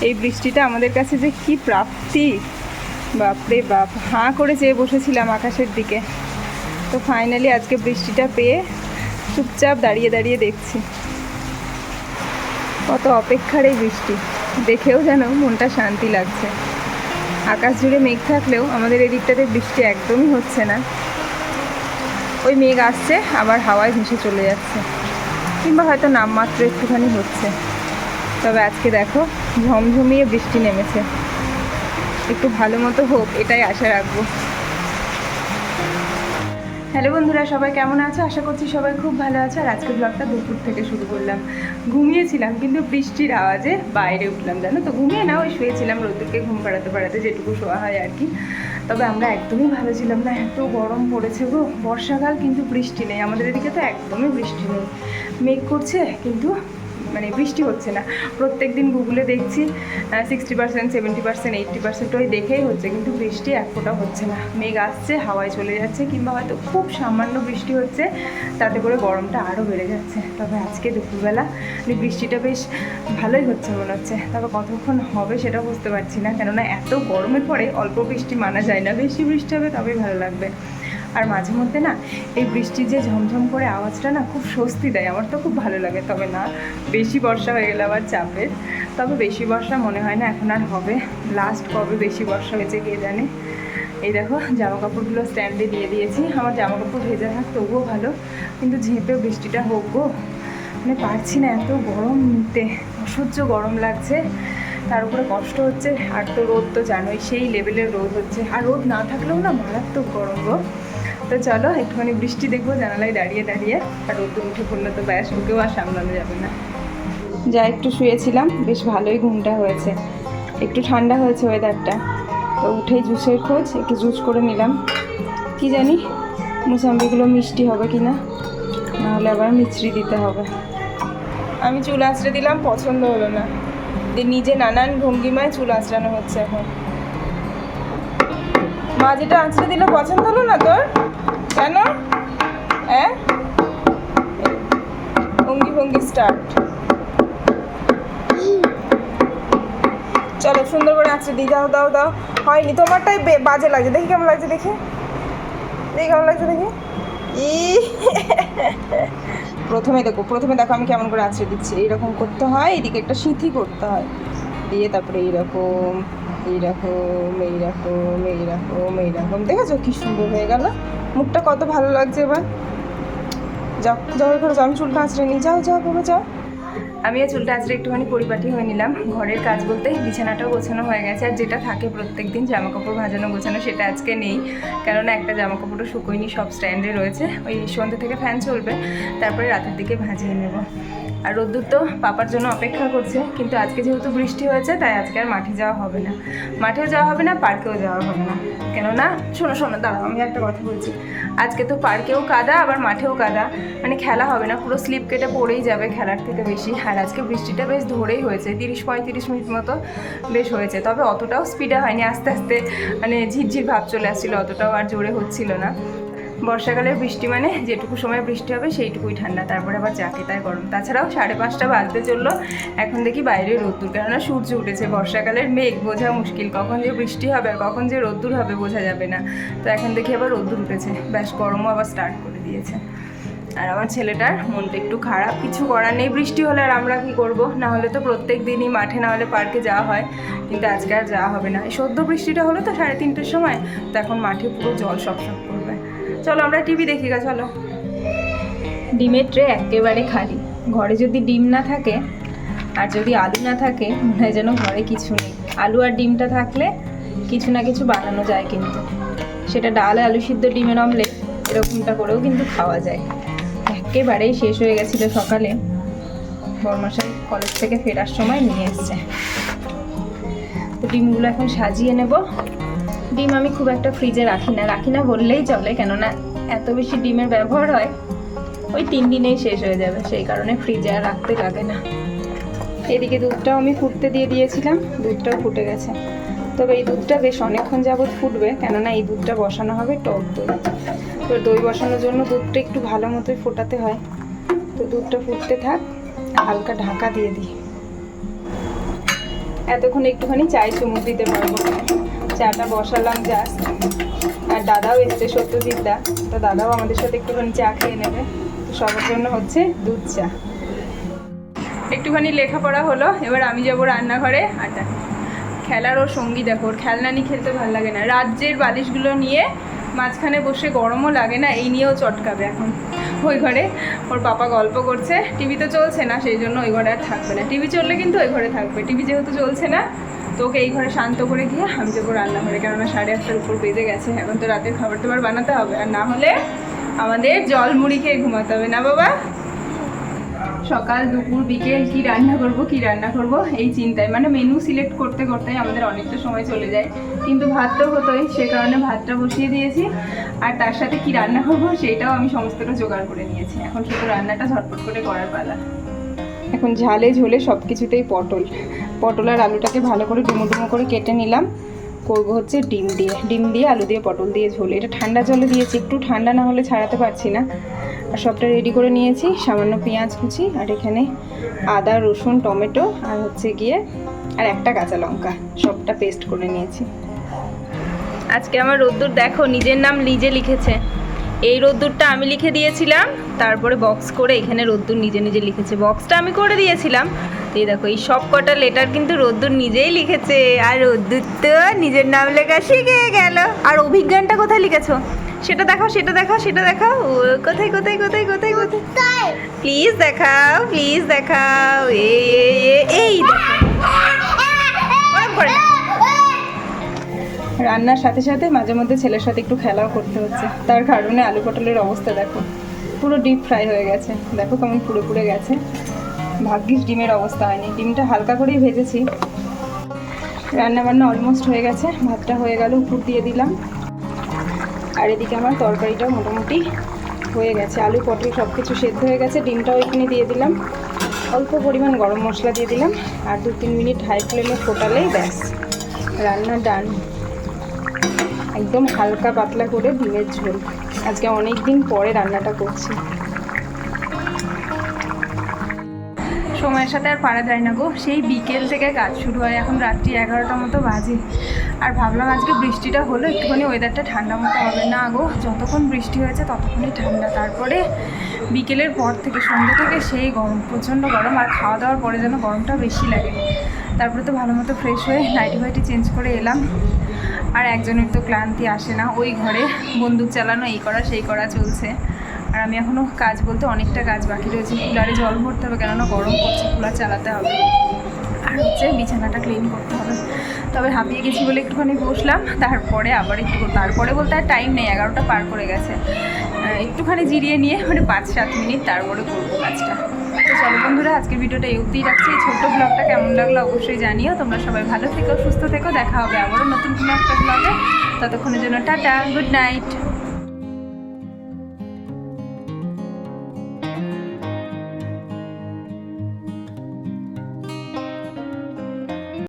এই বৃষ্টিটা আমাদের কাছে যে কি প্রাপ্তি। বাপরে বাপ, হাঁ করে চেয়ে বসেছিলাম আকাশের দিকে। তো ফাইনালি আজকে বৃষ্টিটা পেয়ে চুপচাপ দাঁড়িয়ে দাঁড়িয়ে দেখছি। কত অপেক্ষার এই বৃষ্টি। দেখেও যেন মনটা শান্তি লাগছে। আকাশ জুড়ে মেঘ থাকলেও আমাদের এদিকটাতে বৃষ্টি একদমই হচ্ছে না। ওই মেঘ আসছে, আবার হাওয়ায় ভেসে চলে যাচ্ছে। কিংবা হয়তো নামমাত্র একটুখানি হচ্ছে। তবে আজকে দেখো ঝমঝমিয়ে বৃষ্টি নেমেছে। একটু ভালো মতো হোক, এটাই আশা রাখব। হ্যালো বন্ধুরা, সবাই কেমন আছো? আশা করছি সবাই খুব ভালো আছে। আর আজকে ব্লগটা দুপুর থেকে শুরু করলাম। ঘুমিয়েছিলাম, কিন্তু বৃষ্টির আওয়াজে বাইরে উঠলাম, জানো তো? ঘুমিয়ে না, ওই শুয়েছিলাম রোদ্দুরকে ঘুম পাড়াতে পাড়াতে, যেটুকু শোয়া হয় আর কি। তবে আমরা একদমই ভালো ছিলাম না, এত গরম পড়েছে গো। বর্ষাকাল, কিন্তু বৃষ্টি নেই। আমাদের এদিকে তো একদমই বৃষ্টি নেই। মেঘ করছে, কিন্তু মানে বৃষ্টি হচ্ছে না। প্রত্যেক দিন গুগলে দেখছি sixty percent seventy percent eighty percent ওই দেখেই হচ্ছে, কিন্তু বৃষ্টি এক ফোঁটা হচ্ছে না। মেঘ আসছে, হাওয়ায় চলে যাচ্ছে, কিংবা হয়তো খুব সামান্য বৃষ্টি হচ্ছে, তাতে করে গরমটা আরও বেড়ে যাচ্ছে। তবে আজকে দুপুরবেলা মানে বৃষ্টিটা বেশ ভালোই হচ্ছে মনে হচ্ছে। তবে কতক্ষণ হবে সেটা বুঝতে পারছি না, কেননা এত গরমের পরে অল্প বৃষ্টি মানা যায় না। বেশি বৃষ্টি হবে তবেই ভালো লাগবে। আর মাঝে মধ্যে না এই বৃষ্টির যে ঝমঝম করে আওয়াজটা না খুব স্বস্তি দেয়। আমার তো খুব ভালো লাগে, তবে না, বেশি বর্ষা হয়ে গেলে আবার চাপের তবে বেশি বর্ষা মনে হয় না এখন আর হবে। লাস্ট কবে বেশি বর্ষা হয়েছে কে জানে? এই দেখো জামা কাপড়গুলো স্ট্যান্ডে দিয়ে দিয়েছি। আমার জামা কাপড় ভেজা থাক, তবুও ভালো। কিন্তু ঝেঁপেও বৃষ্টিটা হোক গো মানে পারছি না এত গরম নিতে। অসহ্য গরম লাগছে। তার উপরে কষ্ট হচ্ছে। আর তো রোদ তো জানোই, সেই লেভেলের রোদ হচ্ছে। আর রোদ না থাকলেও না মারাত্মক গরম গো। তো চলো, একটুখানি বৃষ্টি দেখব, জানালায় দাঁড়িয়ে দাঁড়িয়ে। আর রোদ উঠে পড়লে তো ব্যাস, ওকেও আর সামলানো যাবে না। যা একটু শুয়েছিলাম, বেশ ভালোই ঘুমটা হয়েছে। একটু ঠান্ডা হয়েছে ওয়েদারটা তো উঠেই জুসের খোঁজ, একটু জুস করে নিলাম। কি জানি, মুসাম্বিগুলো মিষ্টি হবে কি না নাহলে আবার মিছরি দিতে হবে। আমি চুল আঁচড়ে দিলাম, পছন্দ হলো না। নিজে নানান ভঙ্গিমায় চুল আঁচড়ানো হচ্ছে এখন। মা যেটা আঁচড়ে দিল, পছন্দ হলো না তোর? কেন? হ্যাঁ ভঙ্গি ভঙ্গি স্টার্ট চলো, সুন্দর করে আঁচড়ে দিই দাও দাও দাও। হয়নি, তোমারটাই বাজে লাগছে। দেখি কেমন লাগছে, দেখি। দেখি কেমন লাগছে, দেখি। ই। প্রথমে দেখো প্রথমে দেখো আমি কেমন করে আঁচড়ে দিচ্ছি। এইরকম করতে হয়, এদিকে একটা সিঁথি করতে হয়। দিয়ে তারপরে এইরকম এইরকম এইরকম এইরকম এইরকম। দেখেছ কি সুন্দর হয়ে গেল? মুখটা কত ভালো লাগছে এবার? যাও যাও এবার চুলটা আঁচড়ে নিয়ে যাও যাও, বাবা, যাও। আমি এই চুলটা আজকে একটুখানি পরিপাটি হয়ে নিলাম। ঘরের কাজ বলতে বিছানাটাও গোছানো হয়ে গেছে, আর যেটা থাকে প্রত্যেক দিন জামা কাপড় ভাজানো গোছানো সেটা আজকে নেই। কেননা একটা জামা কাপড়ও শুকোয়নি, সব স্ট্যান্ডে রয়েছে। ওই সন্ধ্যে থেকে ফ্যান চলবে, তারপরে রাতের দিকে ভাজিয়ে নেব। আর রোদ্দুর তো পাপার জন্য অপেক্ষা করছে, কিন্তু আজকে যেহেতু বৃষ্টি হয়েছে, তাই আজকে আর মাঠে যাওয়া হবে না। মাঠেও যাওয়া হবে না, পার্কেও যাওয়া হবে না। কেননা, শোনো শোনো, দাঁড়াও, আমি একটা কথা বলছি। আজকে তো পার্কেও কাদা, আবার মাঠেও কাদা। মানে খেলা হবে না, পুরো স্লিপ কেটে পড়েই যাবে খেলার থেকে বেশি। আর আজকে বৃষ্টিটা বেশ ধরেই হয়েছে, তিরিশ পঁয়ত্রিশ মিনিট মতো বেশ হয়েছে। তবে অতটাও স্পিডে হয়নি, আস্তে আস্তে মানে ঝিরঝির ভাব চলে আসছিল, অতটাও আর জোরে হচ্ছিল না। বর্ষাকালের বৃষ্টি মানে যেটুকু সময় বৃষ্টি হবে সেইটুকুই ঠান্ডা, তারপরে আবার যাকে তাই গরম। তাছাড়াও সাড়ে পাঁচটা বাজতে চলল, এখন দেখি বাইরে রোদ্দুর, কেননা সূর্য উঠেছে, বর্ষাকালের মেঘ, বোঝা মুশকিল, কখন যে বৃষ্টি হবে আর কখন যে রোদ্দুর হবে বোঝা যাবে না। তো এখন দেখি আবার রোদ্দুর উঠেছে, ব্যাস গরমও আবার স্টার্ট করে দিয়েছে। আর আমার ছেলেটার মনটা একটু খারাপ। কিছু করার নেই, বৃষ্টি হলে আর আমরা কি করব? না হলে তো প্রত্যেক দিনই মাঠে, না হলে পার্কে যাওয়া হয়। কিন্তু আজকে আর যাওয়া হবে না। সদ্য বৃষ্টিটা হলো তো সাড়ে তিনটের সময়, তো এখন মাঠে পুরো জল সব সব করবে চলো আমরা টিভি দেখি গা, চলো। ডিমের ট্রে একেবারে খালি। ঘরে যদি ডিম না থাকে, আর যদি আলু না থাকে, মনে যেন ঘরে কিছু নেই। আলু আর ডিমটা থাকলে কিছু না কিছু বানানো যায় কিন্তু। সেটা ডাল, আলু সিদ্ধ, ডিমের অমলেট, এরকমটা করেও কিন্তু খাওয়া যায়। একেবারেই শেষ হয়ে গেছিল সকালে। বর্মশাই কলেজ থেকে ফেরার সময় নিয়ে এসছে। তো ডিমগুলো এখন সাজিয়ে নেব। ডিম আমি খুব একটা ফ্রিজে রাখি না। রাখি না বললেই চলে, কেননা এত বেশি ডিমের ব্যবহার হয়, ওই তিন দিনেই শেষ হয়ে যাবে। সেই কারণে ফ্রিজে আর রাখতে লাগে না। এদিকে দুধটাও আমি ফুটতে দিয়ে দিয়েছিলাম, দুধটাও ফুটে গেছে। তবে এই দুধটা বেশ অনেকক্ষণ যাবৎ ফুটবে, কেননা এই দুধটা বসানো হবে টক দই। তো দই বসানোর জন্য দুধটা একটু ভালো মতোই ফোটাতে হয়। তো দুধটা ফুটতে থাক, হালকা ঢাকা দিয়ে দিই। এতক্ষণ একটুখানি চায় চুমুক দিতে পারব। চাটা বসালাম জাস্ট আর দাদাও এসছে সত্যজিৎ দা তো দাদাও আমাদের সাথে একটুখানি চা খেয়ে নেবে। তো সবার জন্য হচ্ছে দুধ চা। একটুখানি লেখাপড়া হলো, এবার আমি যাব রান্নাঘরে। দেখো খেলার ওর সঙ্গী দেখো, ওর খেলনা নিয়ে খেলতে ভালো লাগে না। রাজ্যের বালিশগুলো নিয়ে মাঝখানে বসে গরমও লাগে না, এই নিয়েও চটকাবে এখন। ওই ঘরে ওর পাপা গল্প করছে। টিভি তো চলছে না, সেই জন্য ওই ঘরে আর থাকবে না। টিভি চললে কিন্তু ওই ঘরে থাকবে। টিভি যেহেতু চলছে না, তো ওকে এই ঘরে শান্ত করে গিয়ে আমি যাব রান্নাঘরে। কেননা সাড়ে আটটার উপর বেজে গেছে, এখন তো রাতের খাবার টাবার বানাতে হবে। আর না হলে আমাদের জল মুড়ি খেয়ে ঘুমাতে হবে। না বাবা? সকাল, দুপুর, বিকেল কি রান্না করব, কি রান্না করব, এই চিন্তায়। মানে মেনু সিলেক্ট করতে করতে আমাদের অনেকটা সময় চলে যায়। কিন্তু ভাত তো হতোই, সে কারণে ভাতটা বসিয়ে দিয়েছি। আর তার সাথে কি রান্না করব, সেটাও আমি সমস্তটা জোগাড় করে নিয়েছি। এখন শুধু রান্নাটা ঝটপট করে করার পালা। এখন ঝালে ঝোলে সব কিছুতেই পটল। পটল আর আলুটাকে ভালো করে ডুমো ডুমো করে কেটে নিলাম। করব হচ্ছে ডিম দিয়ে। ডিম দিয়ে আলু দিয়ে পটল দিয়ে ঝোল। এটা ঠান্ডা জলে দিয়েছি। একটু ঠান্ডা না হলে ছাড়াতে পারছি না। সবটা রেডি করে নিয়েছি, সামান্য পেঁয়াজ কুচি, আর এখানে আদা, রসুন, টমেটো, আর হচ্ছে গিয়ে, আর একটা কাঁচা লঙ্কা, সবটা পেস্ট করে নিয়েছি। আজকে আমার রোদ্দুর দেখো, নিজের নাম লিজে লিখেছে। এই রোদ্দুরটা আমি লিখে দিয়েছিলাম, তারপরে বক্স করে এখানে রোদ্দুর নিজে নিজে লিখেছে। বক্সটা আমি করে দিয়েছিলাম। এই দেখো, এই সব কটা লেটার কিন্তু রোদ্দুর নিজেই লিখেছে। আর রোদ্দুর তো নিজের নাম লেখা শিখে গেল। আর অভিজ্ঞানটা কোথায় লিখেছো? সেটা দেখাও সেটা দেখাও সেটা দেখাও। ও কোথায় কোথায় কোথায় কোথায় কোথায়? প্লিজ দেখাও প্লিজ দেখাও। এই এই। রান্নার সাথে সাথে মাঝে মধ্যে ছেলের সাথে একটু খেলাও করতে হচ্ছে। তার কারণে আলু পটলের অবস্থা দেখো পুরো ডিপ ফ্রাই হয়ে গেছে। দেখো কেমন পুরো পুড়ে গেছে। ভাগ্যিস ডিমের অবস্থা হয়নি। ডিমটা হালকা করেই ভেজেছি। রান্না বান্না অলমোস্ট হয়ে গেছে। ভাতটা হয়ে গেল উপর দিয়ে দিলাম। আর এদিকে আমার তরকারিটা মোটামুটি হয়ে গেছে। আলু, পটল সব কিছু সেদ্ধ হয়ে গেছে। ডিমটাও এখানে দিয়ে দিলাম। অল্প পরিমাণ গরম মশলা দিয়ে দিলাম। আর দু তিন মিনিট হাই ফ্লেমে ফোটালেই ব্যাস। রান্না ডান একদম হালকা পাতলা করে ডিমের ঝোল। আজকে অনেক দিন পরে রান্নাটা করছি। সময়ের সাথে আর পারা যায় না গো। সেই বিকেল থেকে কাজ শুরু হয়, এখন রাত্রি এগারোটার মতো বাজে। আর ভাবলাম আজকে বৃষ্টিটা হলো, একটুখানি ওয়েদারটা ঠান্ডা মতো হবে। না গো, যতক্ষণ বৃষ্টি হয়েছে ততক্ষণই ঠান্ডা। তারপরে বিকেলের পর থেকে, সন্ধ্যে থেকে সেই গরম, প্রচণ্ড গরম, আর খাওয়া দাওয়ার পরে যেন গরমটা বেশি লাগে। তারপরে তো ভালো মতো ফ্রেশ হয়ে নাইটি ফাইটি চেঞ্জ করে এলাম। আর একজনের তো ক্লান্তি আসে না, ওই ঘরে বন্দুক চালানো, এই করা, সেই করা চলছে। আমি এখনও কাজ বলতে অনেকটা কাজ বাকি রয়েছে। কুলারে জল ভরতে হবে, কেননা গরম পড়ছে, কুলার চালাতে হবে। আর হচ্ছে বিছানাটা ক্লিন করতে হবে। তবে হাঁপিয়ে গেছি বলে একটুখানি বসলাম, তারপরে আবার একটু তারপরে বলতে আর টাইম নেই, এগারোটা পার করে গেছে। একটুখানি জিরিয়ে নিয়ে মানে পাঁচ সাত মিনিট তারপরে করব কাজটা। তো চলো বন্ধুরা, আজকের ভিডিওটা এই অবধিই রাখছি। এই ছোট্ট ব্লগটা কেমন লাগল অবশ্যই জানিও। তোমরা সবাই ভালো থেকো, সুস্থ থেকো। দেখা হবে আবারও নতুন কোনো একটা ব্লগে ততক্ষণের জন্য টাটা গুড নাইট